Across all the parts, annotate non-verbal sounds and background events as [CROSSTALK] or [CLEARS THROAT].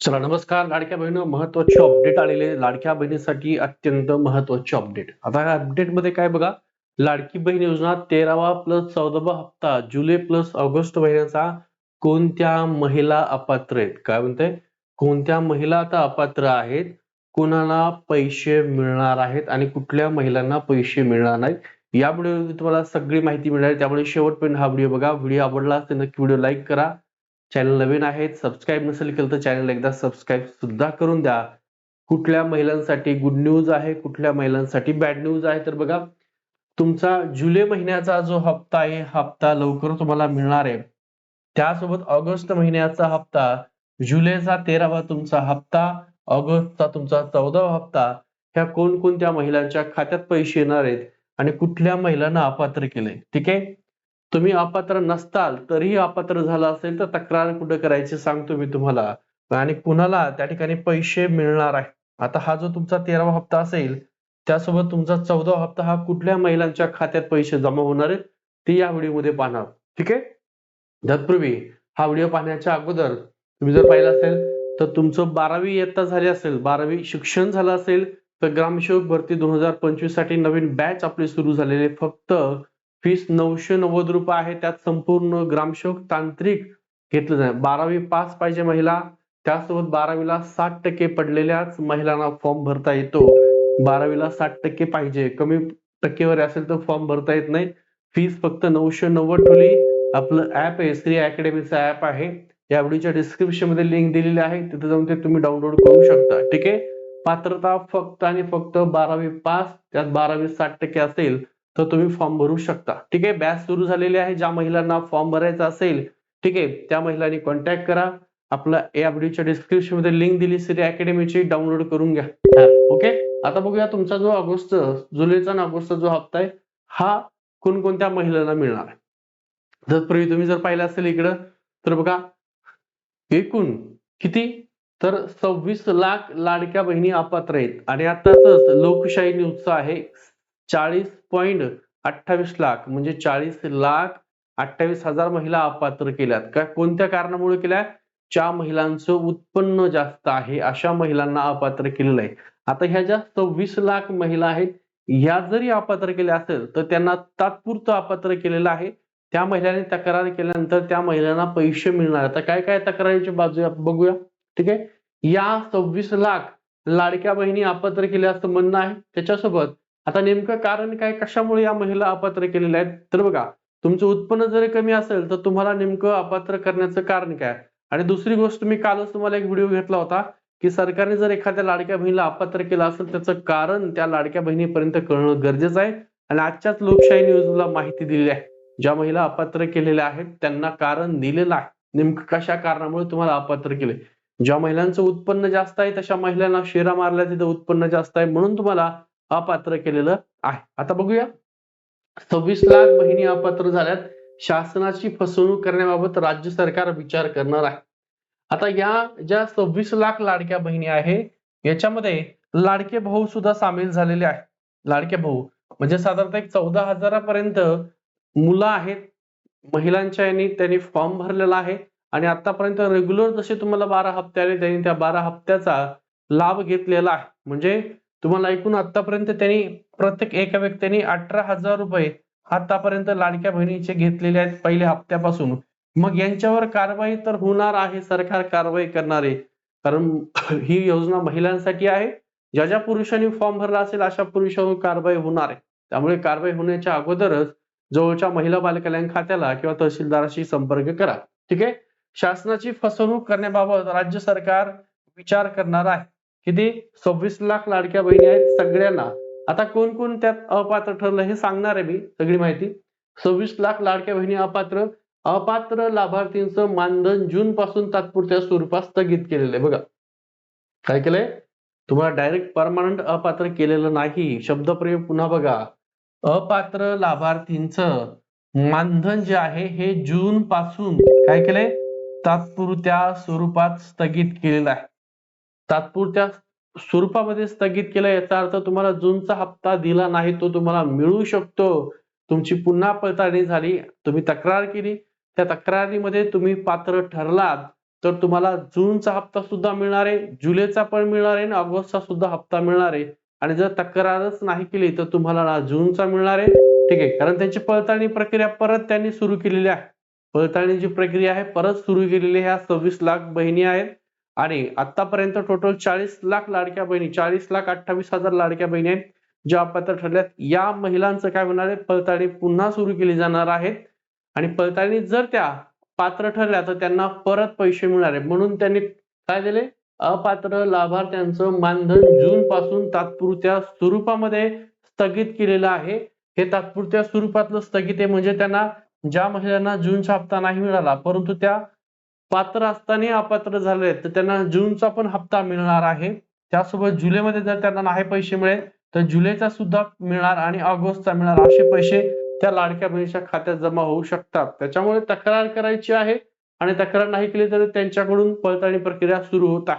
चला नमस्कार. लाडक्या बहिणी महत्त्वाचे अपडेट आलेले लाडक्या बहिणीसाठी अत्यंत महत्त्वाचे अपडेट आता या अपडेटमध्ये काय बघा? लाडकी बहीण योजना तेरावा प्लस चौदावा हप्ता जुलै प्लस ऑगस्ट महिन्याचा कोणत्या महिला अपात्र आहेत? काय म्हणते? कोणत्या महिला आता अपात्र आहेत? कोणाला पैसे मिळणार आहेत? आणि कुठल्या महिलांना पैसे मिळणार नाहीत? यामुळे तुम्हाला सगळी माहिती मिळणार त्यामुळे शेवटपर्यंत हा व्हिडिओ बघा. व्हिडिओ आवडला असेल नक्की व्हिडिओ लाईक करा. चॅनल नवीन आहेत सबस्क्राईब नसेल केलं तर चॅनल एकदा सबस्क्राईब सुद्धा करून द्या. कुठल्या महिलांसाठी गुड न्यूज आहे कुठल्या महिलांसाठी बॅड न्यूज आहे तर बघा तुमचा जुलै महिन्याचा जो हप्ता आहे हप्ता लवकर तुम्हाला मिळणार आहे. त्यासोबत ऑगस्ट महिन्याचा हप्ता जुलैचा तेरावा तुमचा हप्ता ऑगस्टचा तुमचा चौदावा हप्ता ह्या कोणकोणत्या महिलांच्या खात्यात पैसे येणार आहेत आणि कुठल्या महिलांना अपात्र केलंय? ठीक आहे? तुम्ही अपात्र नसताल तरीही अपात्र झाला असेल तर तक्रार कुठे करायची सांगतो मी तुम्हाला. आणि कुणाला त्या ठिकाणी पैसे मिळणार आहे? आता हा जो तुमचा तेरावा हप्ता असेल त्यासोबत तुमचा चौदावा हप्ता हा कुठल्या महिलांच्या खात्यात पैसे जमा होणार आहेत? ते या व्हिडिओमध्ये पाहणार. ठीक आहे? तत्पूर्वी हा व्हिडिओ पाहण्याच्या अगोदर तुम्ही जर पाहिला असेल तर तुमचं बारावी इयत्ता झाली असेल बारावी शिक्षण झालं असेल तर ग्रामसेवक भरती दोन हजार पंचवीससाठी नवीन बॅच आपली सुरू झालेली फक्त फीस नऊशे नव्वद रुपये आहे. त्यात संपूर्ण ग्रामसेवक तांत्रिक घेतलं जाईल. बारावी पास पाहिजे महिला त्यासोबत बारावीला साठ टक्के पडलेल्याच महिलांना फॉर्म भरता येतो. बारावीला साठ टक्के पाहिजे. कमी टक्केवारी असेल तर फॉर्म भरता येत नाही. फीस फक्त नऊशे नव्वद ठेवली आपलं ऍप आहे श्री अकॅडमीचं ऍप आहे. या व्हिडिओच्या डिस्क्रिप्शनमध्ये लिंक दिलेली आहे. तिथे जाऊन ते तुम्ही डाउनलोड करू शकता. ठीक आहे? पात्रता फक्त आणि फक्त बारावी पास त्यात बारावी साठ टक्के असेल. तर तुम्ही फॉर्म भरू शकता. ठीक आहे? बॅच सुरू झालेली आहे. ज्या महिलांना फॉर्म भरायचा असेल ठीक आहे? त्या महिलांनी कॉन्टॅक्ट करा. आपला या व्हिडिओच्या डिस्क्रिप्शनमध्ये लिंक दिली. सिरी अकॅडमीची डाउनलोड करून घ्या. ओके आता बघूया तुमचा जो ऑगस्ट जुलैचा आणि ऑगस्टचा जो हप्ता आहे हा कोणकोणत्या महिलांना मिळणार आहे? तत्पूर्वी तुम्ही जर पाहिलं असेल इकडं तर बघा एकूण किती? तर सव्वीस लाख लाडक्या बहिणी अपात्र आहेत. आणि आताच लोकशाही न्यूजचा आहे चाळीस पॉईंट अठ्ठावीस लाख म्हणजे चाळीस लाख अठ्ठावीस हजार महिला अपात्र केल्यात. का कोणत्या कारणामुळे केल्या ज्या महिलांचं उत्पन्न जास्त आहे अशा महिलांना अपात्र केलेलं आहे आता ह्या ज्या सव्वीस लाख महिला आहेत ह्या जरी अपात्र केल्या असेल तर त्यांना तात्पुरतं अपात्र केलेलं आहे. त्या महिलांनी तक्रार केल्यानंतर त्या महिलांना पैसे मिळणार. आता काय काय तक्रारीची बाजू बघूया. ठीक आहे? या सव्वीस लाख लाडक्या बहिणी अपात्र केल्या असं म्हणणं आहे. त्याच्यासोबत आता नेमकं कारण काय? कशामुळे या महिला अपात्र केलेल्या आहेत? तर बघा तुमचं उत्पन्न जरी कमी असेल तर तुम्हाला नेमकं अपात्र करण्याचं कारण काय? आणि दुसरी गोष्ट मी कालच तुम्हाला एक व्हिडिओ घेतला होता की सरकारने जर एखाद्या लाडक्या बहिणीला अपात्र केलं असेल त्याचं कारण त्या लाडक्या बहिणीपर्यंत कळणं गरजेचं आहे. आणि आजच्याच लोकशाही न्यूजला माहिती दिलेली आहे. ज्या महिला अपात्र केलेल्या आहेत त्यांना कारण दिलेलं आहे. नेमकं कशा कारणामुळे तुम्हाला अपात्र केले ज्या महिलांचं उत्पन्न जास्त आहे तशा महिलांना शेरा मारल्या तिथं उत्पन्न जास्त आहे. म्हणून तुम्हाला अपात्र केलेलं आहे. आता बघूया. सव्वीस लाख बहिणी अपात्र झाल्यात. शासनाची फसवणूक करण्याबाबत राज्य सरकार विचार करणार आहे. आता या ज्या सव्वीस लाख लाडक्या बहिणी आहे याच्यामध्ये लाडके भाऊ सुद्धा सामील झालेले आहे लाडके भाऊ म्हणजे साधारणतः एक चौदा हजारापर्यंत मुलं आहेत. महिलांच्या यांनी त्यांनी फॉर्म भरलेला आहे. आणि आतापर्यंत रेग्युलर जसे तुम्हाला बारा हप्ते आले त्यांनी त्या बारा हप्त्याचा लाभ घेतलेला आहे. म्हणजे तुम्हाला ऐकून आतापर्यंत त्यांनी प्रत्येक एका व्यक्तीने अठरा हजार रुपये आतापर्यंत लाडक्या बहिणीचे घेतलेले आहेत पहिल्या हप्त्यापासून. मग यांच्यावर कारवाई तर होणार आहे सरकार कारवाई करणार आहे. कारण [CLEARS THROAT] ही योजना महिलांसाठी आहे. ज्या ज्या पुरुषांनी फॉर्म भरला असेल अशा पुरुषांवर कारवाई होणार आहे. त्यामुळे कारवाई होण्याच्या अगोदरच जवळच्या महिला बालकल्याण खात्याला किंवा तहसीलदाराशी संपर्क करा. ठीक आहे? शासनाची फसवणूक करण्याबाबत राज्य सरकार विचार करणार आहे. किती? सव्वीस लाख लाडक्या बहिणी आहेत सगळ्यांना. आता कोण कोण त्यात अपात्र ठरलं हे सांगणार आहे मी सगळी माहिती. सव्वीस लाख लाडक्या बहिणी अपात्र. अपात्र लाभार्थींचं मानधन जून पासून तात्पुरत्या स्वरूपात स्थगित केलेलं आहे. बघा. काय केलंय? तुम्हाला डायरेक्ट परमानंट अपात्र केलेलं नाही. शब्दप्रयोग पुन्हा बघा. अपात्र लाभार्थींचं मानधन जे आहे हे जून पासून काय केलंय? तात्पुरत्या स्वरूपात स्थगित केलेलं आहे. तात्पुरत्या स्वरूपामध्ये स्थगित केलं याचा अर्थ तुम्हाला जूनचा हप्ता दिला नाही तो तुम्हाला मिळू शकतो. तुमची पुन्हा पडताळणी झाली तुम्ही तक्रार केली. त्या तक्रारीमध्ये तुम्ही पात्र ठरलात तर तुम्हाला जूनचा हप्ता सुद्धा मिळणार आहे जुलैचा पण मिळणार आहे आणि ऑगस्टचा सुद्धा हप्ता मिळणार आहे. आणि जर तक्रारच नाही केली तर तुम्हाला ना जूनचा मिळणार आहे. ठीक आहे कारण त्यांची पडताळणी प्रक्रिया परत त्यांनी सुरू केलेली आहे. पडताळणीची प्रक्रिया आहे परत सुरू केलेली ह्या सव्वीस लाख बहिणी आहेत. आणि आतापर्यंत टोटल चाळीस लाख लाडक्या बहिणी चाळीस लाख अठ्ठावीस हजार लाडक्या बहिणी आहेत ज्या अपात्र ठरल्यात. या महिलांचं काय होणार आहे? पळताळणी पुन्हा सुरू केली जाणार आहेत आणि पळताळणी जर त्या पात्र ठरल्या तर त्यांना परत पैसे मिळणार आहे म्हणून त्यांनी काय दिले? अपात्र लाभार्थ्यांचं मानधन जून पासून तात्पुरत्या स्वरूपामध्ये स्थगित केलेलं आहे. हे तात्पुरत्या स्वरूपातलं स्थगित आहे म्हणजे त्यांना ज्या महिलांना जूनचा हप्ता नाही मिळाला परंतु त्या पात्र असताना अपात्र झाले तर त्यांना जूनचा पण हप्ता मिळणार आहे. त्यासोबत जुलैमध्ये जर त्यांना नाही पैसे मिळेल तर जुलैचा सुद्धा मिळणार आणि ऑगस्टचा मिळणार असे पैसे त्या लाडक्या बहिणीच्या खात्यात जमा होऊ शकतात. त्याच्यामुळे तक्रार करायची आहे आणि तक्रार नाही केली तर त्यांच्याकडून पडताळणी प्रक्रिया सुरू होता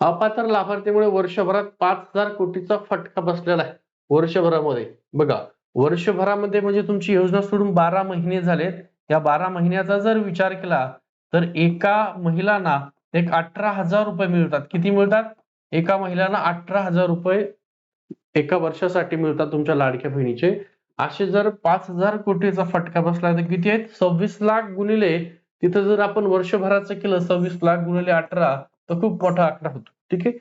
अपात्र लाभार्थीमुळे वर्षभरात पाच हजार कोटीचा फटका बसलेला आहे वर्षभरामध्ये. बघा वर्षभरामध्ये म्हणजे तुमची योजना सोडून बारा महिने झालेत. या बारा महिन्याचा जर विचार केला तर एका महिलांना एक अठरा हजार रुपये मिळतात. किती मिळतात? एका महिलांना अठरा हजार रुपये एका वर्षासाठी मिळतात तुमच्या लाडक्या बहिणीचे. असे जर पाच हजार कोटीचा फटका बसला तर किती आहेत? सव्वीस लाख गुणिले तिथं जर आपण वर्षभराचं केलं सव्वीस लाख गुणिले अठरा तर खूप मोठा आकडा होतो. ठीक आहे?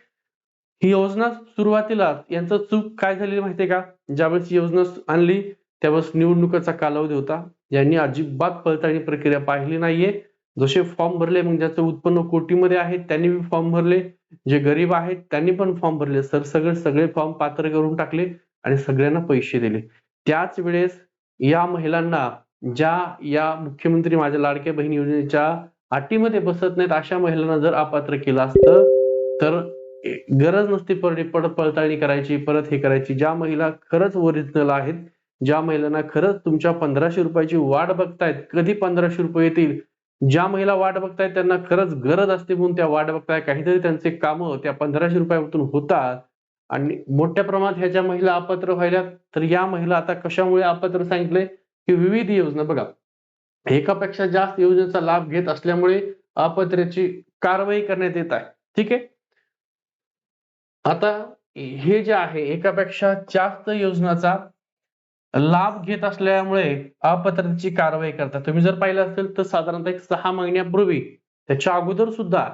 ही योजना सुरुवातीला यांचं चूक काय झालेली माहितीये का? ज्यावेळेस योजना आणली त्यावेळेस निवडणुकीचा कालावधी होता. यांनी अजिबात पडताळणी प्रक्रिया पाहिली नाहीये. जसे फॉर्म भरले मग ज्याचं उत्पन्न कोटीमध्ये आहे त्यांनी फॉर्म भरले. जे गरीब आहेत त्यांनी पण फॉर्म भरले. सर सगळे सगळे फॉर्म पात्र करून टाकले आणि सगळ्यांना पैसे दिले. त्याच वेळेस या महिलांना ज्या या मुख्यमंत्री माझ्या लाडक्या बहीण योजनेच्या अटीमध्ये बसत नाहीत अशा महिलांना जर अपात्र केलं असतं तर गरज नसती परत परत पडताळणी करायची परत हे करायची. ज्या महिला खरंच ओरिजिनल आहेत ज्या महिलांना खरंच तुमच्या पंधराशे रुपयाची वाट बघतायत कधी पंधराशे रुपये येतील ज्या महिला वाट बघतायत त्यांना खरंच गरज असते म्हणून त्या वाट बघताय. काहीतरी त्यांचे कामं त्या पंधराशे रुपयातून होतात. आणि मोठ्या प्रमाणात ह्या ज्या महिला अपात्र व्हायला तर या महिला आता कशामुळे अपात्र सांगितले की विविध योजना. बघा एकापेक्षा जास्त योजनेचा लाभ घेत असल्यामुळे अपात्रची कारवाई करण्यात येत आहे. ठीक आहे? आता हे जे आहे एकापेक्षा जास्त योजनाचा लाभ घेत असल्यामुळे अपात्रतेची कारवाई करतात. तुम्ही जर पाहिलं असेल तर साधारणतः एक सहा महिन्यापूर्वी त्याच्या अगोदर सुद्धा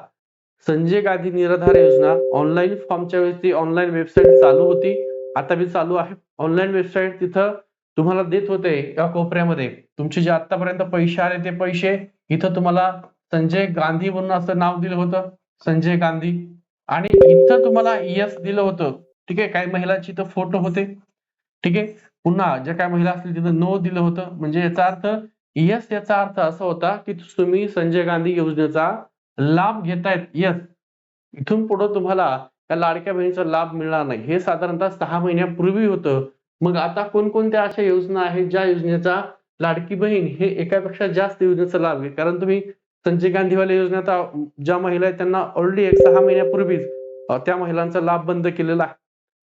संजय गांधी निराधार योजना ऑनलाईन फॉर्मच्या वेळेस ती ऑनलाईन वेबसाईट चालू होती. आता मी चालू आहे. ऑनलाईन वेबसाईट तिथं तुम्हाला देत होते या कोपऱ्यामध्ये. तुमचे जे आतापर्यंत पैसे आले ते पैसे इथं तुम्हाला संजय गांधी म्हणून असं नाव दिलं होतं. संजय गांधी. आणि इथं तुम्हाला यस दिलं होतं. ठीक आहे? काही महिलांची इथं फोटो होते. ठीक आहे? पुन्हा ज्या काही महिला असतील तिथं नो दिलं होतं. म्हणजे याचा अर्थ यस याचा अर्थ असा होता की तुम्ही संजय गांधी योजनेचा लाभ घेतायत. येस इथून पुढे तुम्हाला त्या लाडक्या बहिणीचा लाभ मिळणार नाही. हे साधारणतः सहा महिन्यापूर्वी होतं. मग आता कोणकोणत्या अशा योजना आहेत ज्या योजनेचा लाडकी बहीण हे एकापेक्षा जास्त योजनेचा लाभ घे कारण तुम्ही संजय गांधीवाल्या योजनेचा ज्या महिला आहेत त्यांना ऑलरेडी एक सहा महिन्यापूर्वीच त्या महिलांचा लाभ बंद केलेला आहे.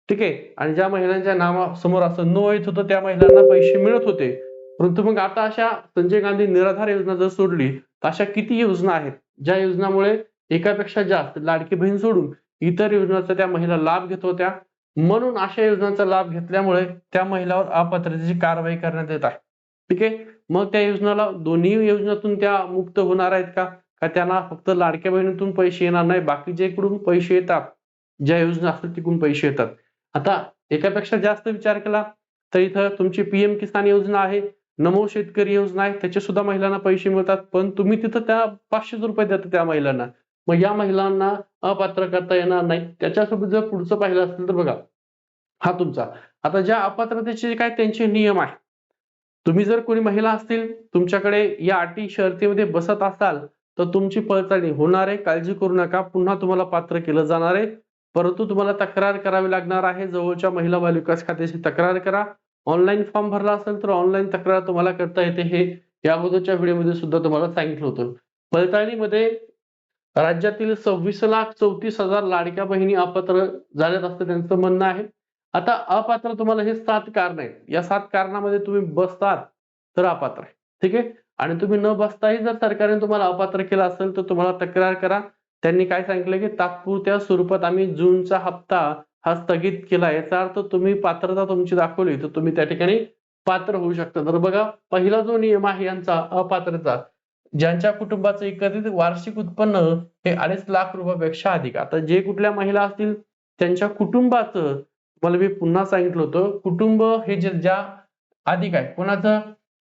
ठीक आहे? आणि ज्या महिलांच्या नावासमोर असं नो येत होतं त्या महिलांना पैसे मिळत होते. परंतु मग आता अशा संजय गांधी निराधार योजना जर सोडली तर अशा किती योजना आहेत? ज्या योजनामुळे एकापेक्षा जास्त लाडकी बहीण सोडून इतर योजनांचा त्या महिला लाभ घेत होत्या. म्हणून अशा योजनांचा लाभ घेतल्यामुळे त्या महिलावर अपात्रतेची कारवाई करण्यात येत आहे. ठीक आहे? मग त्या योजनाला दोन्ही योजनातून त्या मुक्त होणार आहेत का? का त्यांना फक्त लाडक्या बहिणीतून पैसे येणार नाही? बाकीच्या इकडून पैसे येतात. ज्या योजना असतात तिकडून पैसे येतात. आता एकापेक्षा जास्त विचार केला तर इथं तुमची पीएम किसान योजना आहे नमो शेतकरी योजना आहे त्याचे सुद्धा महिलांना पैसे मिळतात पण तुम्ही तिथं त्या पाचशे रुपये देता त्या महिलांना. मग या महिलांना अपात्र करता येणार नाही. त्याच्यासोबत जर पुढचं पाहिलं असेल तर बघा हा तुमचा. आता ज्या अपात्रतेचे काय त्यांचे नियम आहे तुम्ही जर कोणी महिला असतील तुमच्याकडे या अटी शर्तीमध्ये बसत असाल तर तुमची पडताळणी होणार आहे काळजी करू नका पुन्हा तुम्हाला पात्र केलं जाणार आहे. परंतु तुम्हाला तक्रार करावी लागणार आहे. जवळच्या महिला बाल विकास खात्याची तक्रार करा. ऑनलाईन फॉर्म भरला असेल तर ऑनलाईन तक्रार तुम्हाला करता येते. हे या अगोदरच्या व्हिडिओमध्ये सुद्धा तुम्हाला सांगितलं होतं. पडताळणीमध्ये राज्यातील सव्वीस लाख चौतीस हजार लाडक्या बहिणी अपात्र झाल्यात असं त्यांचं म्हणणं आहे. आता अपात्र तुम्हाला हे सात कारण आहेत. या सात कारणामध्ये तुम्ही बसतात तर अपात्र आहे. ठीक आहे? आणि तुम्ही न बसताही जर सरकारने तुम्हाला अपात्र केलं असेल तर तुम्हाला तक्रार करा. त्यांनी काय सांगितलं की तात्पुरत्या स्वरूपात आम्ही जूनचा हप्ता हा स्थगित केला. याचा अर्थ तुम्ही पात्रता तुमची दाखवली तर तुम्ही त्या ठिकाणी पात्र होऊ शकता. तर बघा पहिला जो नियम आहे यांचा अपात्रता ज्यांच्या कुटुंबाचं एकत्रित वार्षिक उत्पन्न हे अडीच लाख रुपयापेक्षा अधिक. आता जे कुठल्या महिला असतील त्यांच्या कुटुंबाचं मला मी पुन्हा सांगितलं होतं कुटुंब हे जे ज्या अधिक आहे कोणाचं?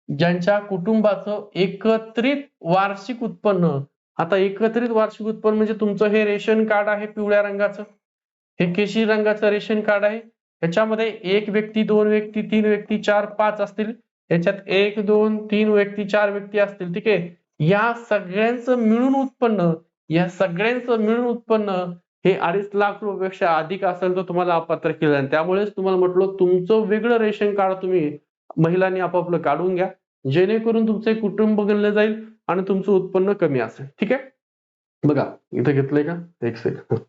ज्यांच्या कुटुंबाचं एकत्रित वार्षिक उत्पन्न आता एकत्रित वार्षिक उत्पन्न म्हणजे तुमचं हे रेशन कार्ड आहे पिवळ्या रंगाचं. हे केशरी रंगाचं रेशन कार्ड आहे. याच्यामध्ये एक व्यक्ती दोन व्यक्ती तीन व्यक्ती चार पाच असतील. याच्यात एक दोन तीन व्यक्ती चार व्यक्ती असतील. ठीक आहे? या सगळ्यांचं मिळून उत्पन्न या सगळ्यांचं मिळून उत्पन्न हे अडीच लाख रुपयापेक्षा अधिक असेल तर तुम्हाला अपात्र केलं जाईल. त्यामुळेच तुम्हाला म्हटलं तुमचं वेगळं रेशन कार्ड तुम्ही महिलांनी आपापलं काढून घ्या. जेणेकरून तुमचे कुटुंब गणलं जाईल. आणि तुमचं उत्पन्न कमी असेल. ठीक आहे? बघा इथं घेतलंय का? एक सेकंड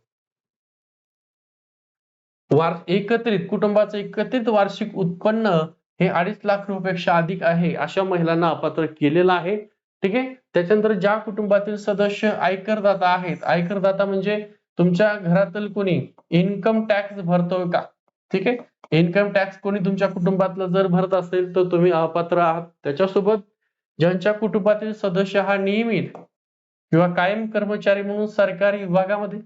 वार एकत्रित कुटुंबाचं एकत्रित वार्षिक उत्पन्न हे अडीच लाख रुपयापेक्षा अधिक आहे अशा महिलांना अपात्र केलेलं आहे. ठीक आहे? त्याच्यानंतर ज्या कुटुंबातील सदस्य आयकरदाता आहेत आयकरदाता म्हणजे तुमच्या घरातील कोणी? इन्कम टॅक्स भरतोय का? ठीक आहे? इन्कम टॅक्स कोणी तुमच्या कुटुंबातलं जर भरत असेल तर तुम्ही अपात्र आहात. त्याच्यासोबत ज्यांच्या कुटुंबातील सदस्य हा नियमित किंवा कायम कर्मचारी म्हणून सरकारी विभागामध्ये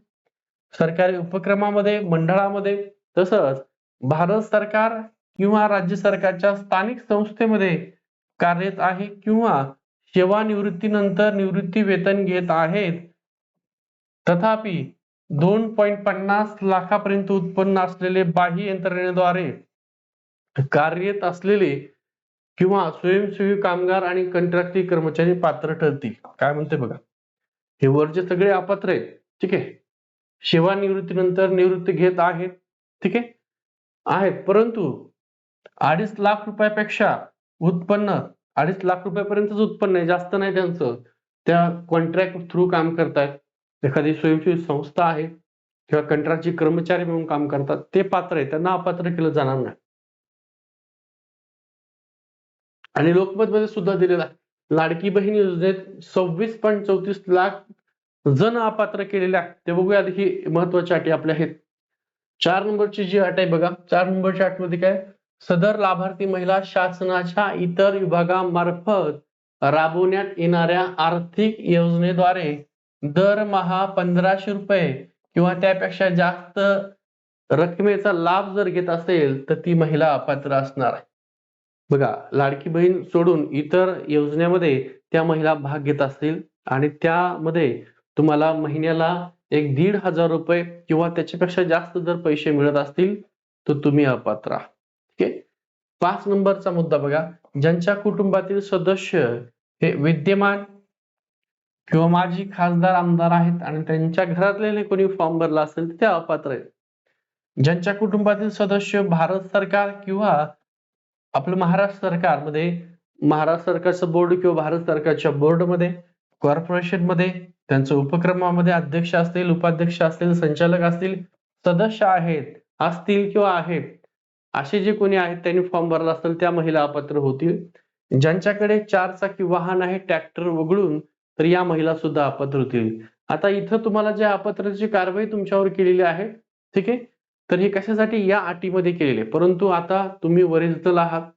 सरकारी उपक्रमामध्ये मंडळामध्ये तसंच भारत सरकार किंवा राज्य सरकारच्या स्थानिक संस्थेमध्ये कार्यरत आहे किंवा सेवानिवृत्तीनंतर निवृत्ती वेतन घेत आहेत. तथापि दोन पॉईंट पन्नास लाखापर्यंत उत्पन्न असलेले बाह्य यंत्रणेद्वारे कार्यरत असलेले किंवा स्वयंसेवी कामगार आणि कंत्राटी कर्मचारी पात्र ठरतील. काय म्हणते बघा? हे वरचे सगळे अपात्र आहेत. ठीक आहे? सेवानिवृत्तीनंतर निवृत्ती घेत आहेत. ठीक आहे? आहेत. परंतु अडीच लाख रुपयापेक्षा उत्पन्न अडीच लाख रुपयापर्यंतच उत्पन्न आहे. जास्त नाही त्यांचं. त्या कॉन्ट्रॅक्ट थ्रू काम करतायत. एखादी स्वयंसेवी संस्था आहे किंवा कंत्राटची कर्मचारी म्हणून काम करतात. ते पात्र आहे त्यांना अपात्र केलं जाणार नाही. आणि लोकमत मध्ये सुद्धा दिलेला आहे. लाडकी बहीण योजनेत सव्वीस पॉईंट चौतीस लाख जण अपात्र केलेले आहेत. ते बघूया ही महत्वाची अटी आपल्या आहेत. चार नंबरची जी अट आहे बघा. चार नंबरच्या अटमध्ये काय? सदर लाभार्थी महिला शासनाच्या इतर विभागामार्फत राबवण्यात येणाऱ्या आर्थिक योजनेद्वारे दरमहा पंधराशे रुपये किंवा त्यापेक्षा जास्त रकमेचा लाभ जर घेत असेल तर ती महिला अपात्र असणार आहे. बघा लाडकी बहीण सोडून इतर योजनेमध्ये त्या महिला भाग घेत असतील आणि त्यामध्ये तुम्हाला महिन्याला एक दीड हजार रुपये किंवा त्याच्यापेक्षा जास्त जर पैसे मिळत असतील तर तुम्ही अपात्र आहात. ठीक आहे? पाच नंबरचा मुद्दा बघा. ज्यांच्या कुटुंबातील सदस्य हे विद्यमान किंवा माजी खासदार आमदार आहेत आणि त्यांच्या घरातले कोणी फॉर्म भरला असेल तर ते अपात्र आहेत. ज्यांच्या कुटुंबातील सदस्य भारत सरकार किंवा आपलं महाराष्ट्र सरकारमध्ये महाराष्ट्र सरकारचं बोर्ड किंवा भारत सरकारच्या बोर्डमध्ये कॉर्पोरेशनमध्ये त्यांच्या उपक्रमामध्ये अध्यक्ष असतील उपाध्यक्ष असतील संचालक असतील सदस्य आहेत असतील किंवा आहेत असे जे कोणी आहेत त्यांनी फॉर्म भरला असेल त्या महिला अपात्र होतील. ज्यांच्याकडे चार चाकी वाहन आहे ट्रॅक्टर वगळून तर या महिला सुद्धा अपात्र होतील. आता इथं तुम्हाला ज्या अपात्रतेची कारवाई तुमच्यावर केलेली आहे ठीक आहे? तर हे कशासाठी या अटीमध्ये केलेले? परंतु आता तुम्ही वरिष्ठ आहात.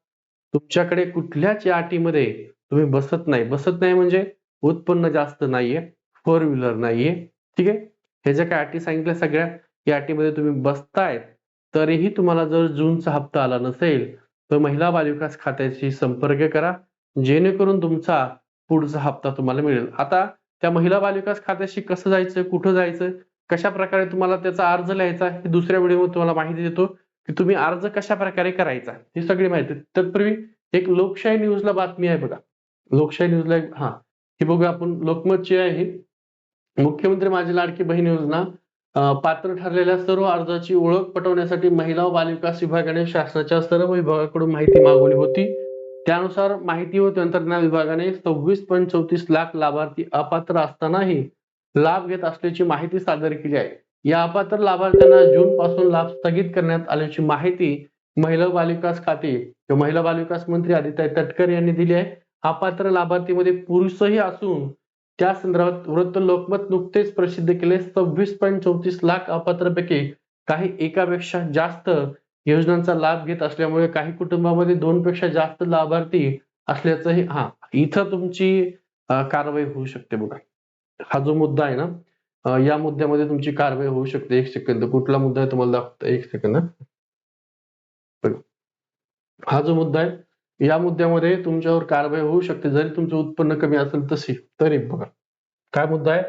तुमच्याकडे कुठल्याच या अटीमध्ये तुम्ही बसत नाही. बसत नाही म्हणजे उत्पन्न जास्त नाहीये फोर व्हीलर नाहीये. ठीक आहे? हे ज्या काय अटी सांगितल्या सगळ्या या अटीमध्ये तुम्ही बसताय तरीही तुम्हाला जर जूनचा हप्ता आला नसेल तर महिला बालविकास खात्याशी संपर्क करा. जेणेकरून तुमचा पुढचा हप्ता तुम्हाला मिळेल. आता त्या महिला बालविकास खात्याशी कसं जायचं कुठं जायचं कशा प्रकारे तुम्हाला त्याचा अर्ज लिहायचा हे दुसऱ्या व्हिडिओमध्ये तुम्हाला माहिती देतो की तुम्ही अर्ज कशा प्रकारे करायचा ही सगळी माहिती. तत्पूर्वी एक लोकशाही न्यूजला बातमी आहे बघा. लोकशाही न्यूजला हा. ही बघूया आपण. लोकमतची आहे मुख्यमंत्री माझी लाडकी बहीण योजना पात्र ठरलेल्या सर्व अर्जाची ओळख पटवण्यासाठी महिला व बालविकास विभागाने शासनाच्या सर्व विभागाकडून माहिती मागवली होती. त्यानुसार माहिती व तंत्रज्ञान विभागाने सव्वीस पॉईंट चौतीस लाख लाभार्थी अपात्र असतानाही लाभ घेत असल्याची माहिती सादर केली आहे. या अपात्र लाभार्थ्यांना जून पासून लाभ स्थगित करण्यात आल्याची माहिती महिला बालविकास खाते किंवा महिला बालविकास मंत्री आदित्य तटकर यांनी दिली आहे. अपात्र लाभार्थीमध्ये पुरुषही असून त्या संदर्भात वृत्त लोकमत नुकतेच प्रसिद्ध केले. सव्वीस पॉईंट चौतीस लाख अपात्रपैकी काही एकापेक्षा जास्त योजनांचा लाभ घेत असल्यामुळे काही कुटुंबामध्ये दोन पेक्षा जास्त लाभार्थी असल्याचंही हा इथं तुमची कारवाई होऊ शकते बघा. हा जो मुद्दा आहे ना या मुद्द्यामध्ये तुमची कारवाई होऊ शकते. एक सेकंद कुठला मुद्दा आहे तुम्हाला दाखवतो? एक सेकंद हा. जो मुद्दा आहे या मुद्द्यामध्ये तुमच्यावर कारवाई होऊ शकते. जरी तुमचं उत्पन्न कमी असेल तशी तरी बघा. काय मुद्दा आहे?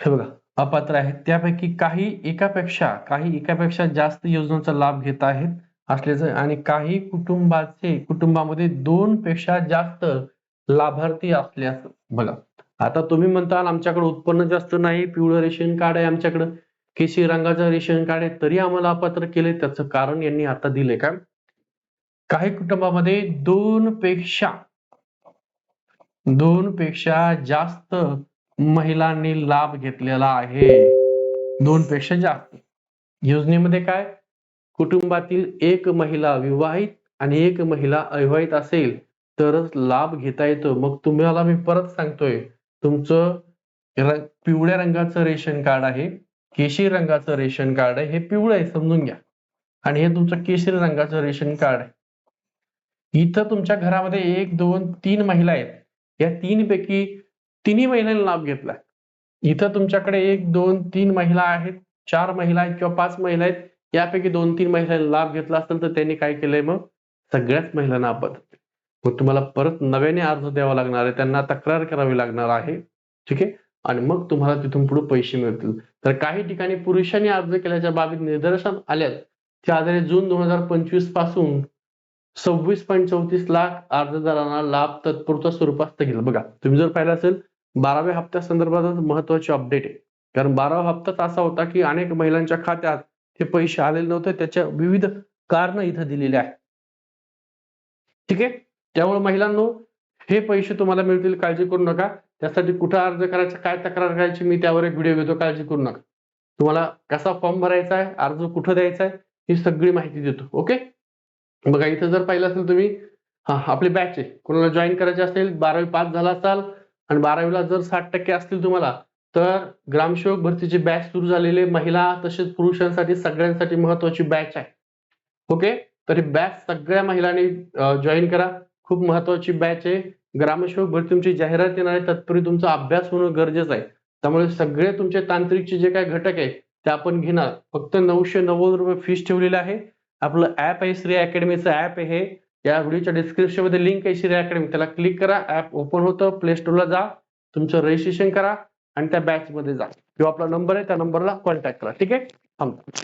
हे बघा. अपात्र आहेत. त्यापैकी काही एकापेक्षा काही एकापेक्षा जास्त योजनांचा लाभ घेत आहेत असल्याचं आणि काही कुटुंबाचे कुटुंबामध्ये दोन पेक्षा जास्त लाभार्थी असल्यास बघा आता तुम्ही म्हणताल आमच्याकडे उत्पन्न जास्त नाही पिवळं रेशन कार्ड आहे आमच्याकडं केशरी रंगाचं रेशन कार्ड आहे तरी आम्हाला अपात्र केले त्याचं कारण यांनी आता दिले का? काही कुटुंबामध्ये दोन पेक्षा दोन पेक्षा जास्त महिलांनी लाभ घेतलेला आहे. दोन पेक्षा जास्त. योजनेमध्ये काय? कुटुंबातील एक महिला विवाहित आणि एक महिला अविवाहित असेल तरच लाभ घेता येतो. मग तुम्हाला मी परत सांगतोय तुमचं र- पिवळ्या रंगाचं रेशन कार्ड आहे केशरी रंगाचं रेशन कार्ड आहे हे पिवळं आहे समजून घ्या. आणि हे तुमचं केशरी रंगाचं रेशन कार्ड आहे. इथं तुमच्या घरामध्ये एक दोन तीन महिला आहेत. या तीन पैकी तिन्ही महिलांनी लाभ घेतला. इथं तुमच्याकडे एक दोन तीन महिला आहेत चार महिला आहेत किंवा पाच महिला आहेत यापैकी दोन तीन महिलांनी लाभ घेतला असेल तर त्यांनी काय केलंय मग? सगळ्याच महिलांना अपात्र मग तुम्हाला परत नव्याने अर्ज द्यावा लागणार आहे. त्यांना तक्रार करावी लागणार आहे. ठीक आहे? आणि मग तुम्हाला तिथून पुढे पैसे मिळतील. तर काही ठिकाणी पुरुषांनी अर्ज केल्याच्या बाबीत निदर्शन आल्यात. त्या आधारे जून दोन हजार पंचवीसपासून सव्वीस पॉईंट चौतीस लाख अर्जदारांना लाभ तत्पुरता स्वरूपात स्थगित. बघा तुम्ही जर पाहिलं असेल बाराव्या हप्त्या संदर्भात महत्वाची अपडेट आहे. कारण बारावा हप्ताच असा होता की अनेक महिलांच्या खात्यात हे पैसे आलेले नव्हते. त्याच्या विविध कारण इथं दिलेले आहेत. ठीक आहे? त्यामुळे महिलांनो हे पैसे तुम्हाला मिळतील काळजी करू नका. त्यासाठी कुठं अर्ज करायचा काय तक्रार करायची मी त्यावर एक व्हिडिओ घेतो काळजी करू नका. तुम्हाला कसा फॉर्म भरायचा आहे अर्ज कुठं द्यायचा आहे ही सगळी माहिती देतो ओके? बघा इथं जर पाहिलं असेल तुम्ही हा आपली बॅच आहे. कोणाला जॉईन करायची असेल बारावी पास झाला असाल आणि बारावीला जर साठ टक्के असतील तुम्हाला तर ग्रामसेवक भरतीची बॅच सुरू झालेली महिला तसेच पुरुषांसाठी सगळ्यांसाठी महत्वाची बॅच आहे. ओके? तर बॅच सगळ्या महिलांनी जॉईन करा. खूप महत्वाची बॅच आहे. ग्रामसेवक भरती तुमची जाहिरात येणार आहे. तत्पूर्वी तुमचा अभ्यास होणं गरजेचं आहे. त्यामुळे सगळे तुमचे तांत्रिकचे जे काही घटक आहे ते आपण घेणार. फक्त नऊशे नव्वद रुपये फीस ठेवलेली आहे. आपलं ऍप आहे श्री अकॅडमीचं ऍप आहे. हे या व्हिडिओच्या डिस्क्रिप्शनमध्ये लिंक आहे श्री अकॅडमी त्याला क्लिक करा. ऍप ओपन होतं. प्ले स्टोरला जा. तुमचं रजिस्ट्रेशन करा. आणि त्या बॅच मध्ये जा. किंवा आपला नंबर आहे त्या नंबरला कॉन्टॅक्ट करा. ठीक आहे? थांबा.